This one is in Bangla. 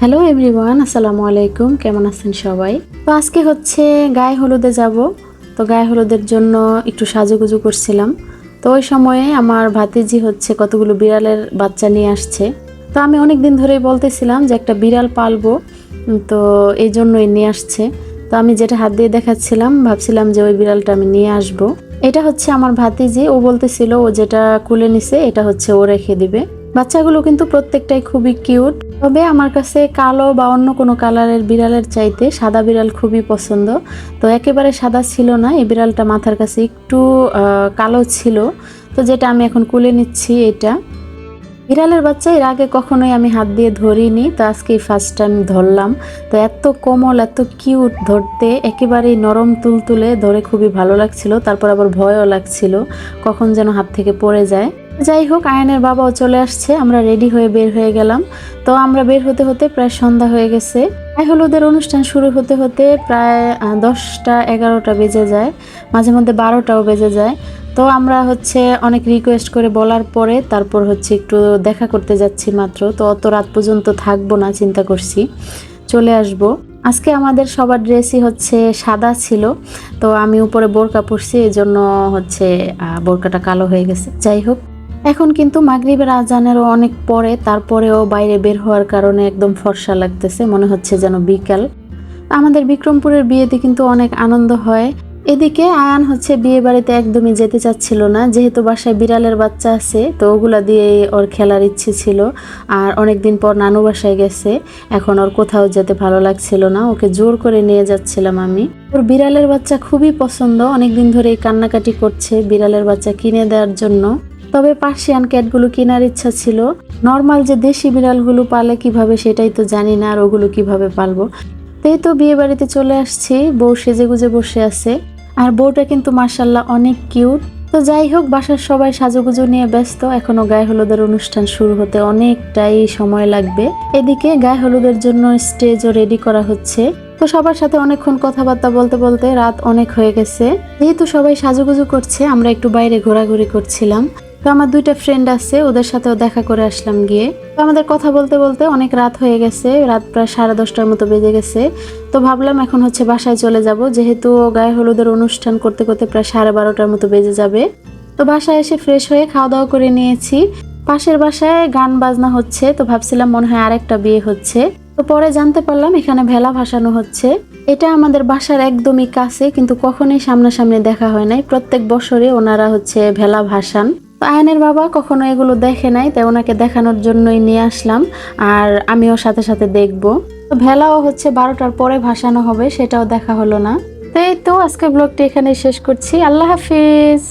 হ্যালো এভরিওয়ান, আসসালামু আলাইকুম, কেমন আছেন সবাই? তো আজকে হচ্ছে গায়ে হলুদে যাব। তো গায়ে হলুদের জন্য একটু সাজুগুজু করছিলাম। তো ওই সময়ে আমার ভাতিজি হচ্ছে কতগুলো বিড়ালের বাচ্চা নিয়ে আসছে। তো আমি অনেক দিন ধরেই বলতেছিলাম যে একটা বিড়াল পালবো। তো এই জন্যই নিয়ে আসছে। তো আমি যেটা হাত দিয়ে দেখাচ্ছিলাম, ভাবছিলাম যে ওই বিড়ালটা আমি নিয়ে আসব। এটা হচ্ছে আমার ভাতিজি, ও বলতেছিল ও যেটা কুলে নিছে, এটা হচ্ছে ও রেখে দিবে। বাচ্চাগুলো কিন্তু প্রত্যেকটাই খুবই কিউট। তবে আমার কাছে কালো বা অন্য কোনো কালারের বিড়ালের চাইতে সাদা বিড়াল খুবই পছন্দ। তো একেবারে সাদা ছিল না, এই বিড়ালটা মাথার কাছে একটু কালো ছিল। তো যেটা আমি এখন কুলে নিচ্ছি এটা। বিড়ালের বাচ্চা এর আগে কখনোই আমি হাত দিয়ে ধরিনি, তো আজকে ফার্স্ট টাইম ধরলাম। তো এত কোমল, এত কিউট ধরতে, একেবারেই নরম তুলতুলে, ধরে খুবই ভালো লাগছিল। তারপর আবার ভয়ও লাগছিল কখন যেন হাত থেকে পড়ে যায়। যাই হোক, আয়নের বাবাও চলে আসছে, আমরা রেডি হয়ে বের হয়ে গেলাম। তো আমরা বের হতে হতে প্রায় সন্ধ্যা হয়ে গেছে। গায়ে হলুদের অনুষ্ঠান শুরু হতে হতে প্রায় দশটা এগারোটা বেজে যায়, মাঝে মধ্যে বারোটাও বেজে যায়। তো আমরা হচ্ছে অনেক রিকোয়েস্ট করে বলার পরে তারপর হচ্ছে একটু দেখা করতে যাচ্ছি মাত্র। তো অত রাত পর্যন্ত থাকব না, চিন্তা করছি। চলে আসব। আজকে আমাদের সবার ড্রেসই হচ্ছে সাদা ছিল। তো আমি উপরে বোরকা পরছি এই জন্য হচ্ছে বোরকাটা কালো হয়ে গেছে। যাই হোক। এখন কিন্তু মাগরিবের আজানেরও অনেক পরে, তারপরেও বাইরে বের হওয়ার কারণে একদম ফর্সা লাগতেছে, মনে হচ্ছে যেন বিকাল। আমাদের বিক্রমপুরের বিয়েতে কিন্তু অনেক আনন্দ হয়। এদিকে আয়ান হচ্ছে বিয়ে বাড়িতে একদমই যেতে চাচ্ছিল না, যেহেতু বাসায় বিড়ালের বাচ্চা আছে, তো ওগুলা দিয়ে ওর খেলার ইচ্ছে ছিল। আর অনেক দিন পর নানু বাসায় গেছে, এখন ওর কোথাও যেতে ভালো লাগছিল না, ওকে জোর করে নিয়ে যাচ্ছিলাম আমি। ওর বিড়ালের বাচ্চা খুবই পছন্দ অনেক দিন ধরেই কান্নাকাটি করছে বিড়ালের বাচ্চা কিনে দেওয়ার জন্য। তবে পার্সিয়ান ক্যাটগুলো কেনার ইচ্ছা ছিল। নর্মাল যে দেশি বিড়ালগুলো পালে কীভাবে সেটাই তো জানি না, আর ওগুলো কীভাবে পালবো। তাই তো বিয়ে বাড়িতে চলে আসছি, বউ সেজে গুজে বসে আছে। আর বউটা কিন্তু মার্শাল্লাহ অনেক কিউট। তো যাই হোক, বাসার সবাই সাজুগুজু নিয়ে ব্যস্ত। এখনও গায়ে হলুদের অনুষ্ঠান শুরু হতে অনেকটাই সময় লাগবে। এদিকে গায়ে হলুদের জন্য স্টেজও রেডি করা হচ্ছে। তো সবার সাথে অনেকক্ষণ কথাবার্তা বলতে বলতে রাত অনেক হয়ে গেছে। যেহেতু সবাই সাজুগুজু করছে, আমরা একটু বাইরে ঘোরাঘুরি করছিলাম। তো আমার দুইটা ফ্রেন্ড আছে, ওদের সাথেও দেখা করে আসলাম গিয়ে। তো আমাদের কথা বলতে বলতে অনেক রাত হয়ে গেছে, রাত প্রায় সাড়ে দশটার মতো বেজে গেছে। তো ভাবলাম এখন হচ্ছে বাসায় চলে যাব, যেহেতু গায়ে হলুদের অনুষ্ঠান করতে করতে প্রায় সাড়ে বারোটার মতো বেজে যাবে। তো বাসায় এসে ফ্রেশ হয়ে খাওয়া দাওয়া করে নিয়েছি। পাশের বাসায় গান বাজনা হচ্ছে, তো ভাবছিলাম মনে হয় আরেকটা বিয়ে হচ্ছে। তো পরে জানতে পারলাম এখানে ভেলা ভাসানো হচ্ছে। এটা আমাদের বাসার একদমই কাছে, কিন্তু কখনোই সামনাসামনি দেখা হয় নাই। প্রত্যেক বছরে ওনারা হচ্ছে ভেলা ভাসান। তো আয়নের বাবা কখনো এগুলো দেখে নাই, তাই ওনাকে দেখানোর জন্যই নিয়ে আসলাম আর আমিও সাথে সাথে দেখব। তো ভেলাও হচ্ছে বারোটার পরে ভাসানো হবে, সেটাও দেখা হলো না। তাই তো আজকে ব্লগটি এখানে শেষ করছি। আল্লাহ হাফিজ!